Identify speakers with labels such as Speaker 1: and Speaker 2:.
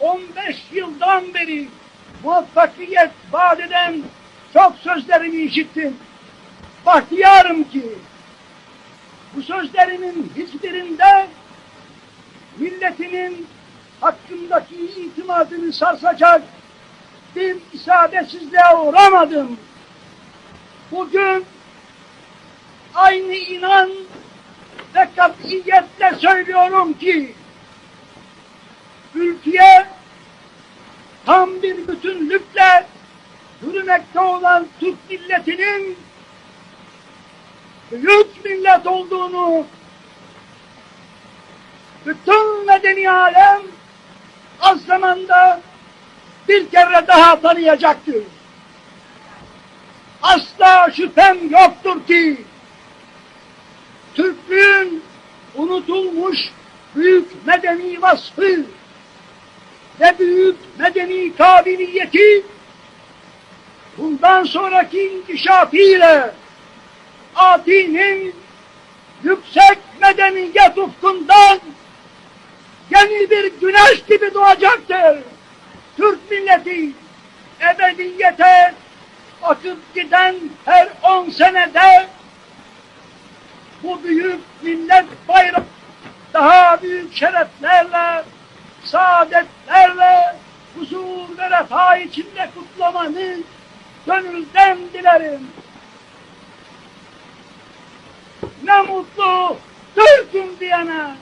Speaker 1: 15 yıldan beri muvaffakiyet vaat eden çok sözlerimi işittim. Bahtiyarım ki bu sözlerimin hiçbirinde milletinin hakkındaki itimadını sarsacak bir isabetsizliğe uğramadım. Bugün aynı inan ve katiyetle söylüyorum ki yürümekte olan Türk milletinin büyük millet olduğunu bütün medeni alem az zamanda bir kere daha tanıyacaktır. Asla şüphem yoktur ki Türklüğün unutulmuş büyük medeni vasfı ve büyük medeni kabiliyeti bundan sonraki inkişafıyla Ati'nin yüksek medeniyet ufkundan yeni bir güneş gibi doğacaktır. Türk milleti ebediyete akıp giden her on senede bu büyük millet bayrağı daha büyük şereflerle, saadetlerle, huzur ve refah içinde kutlamanı gönülden dilerim. Ne mutlu Türk'üm diyene.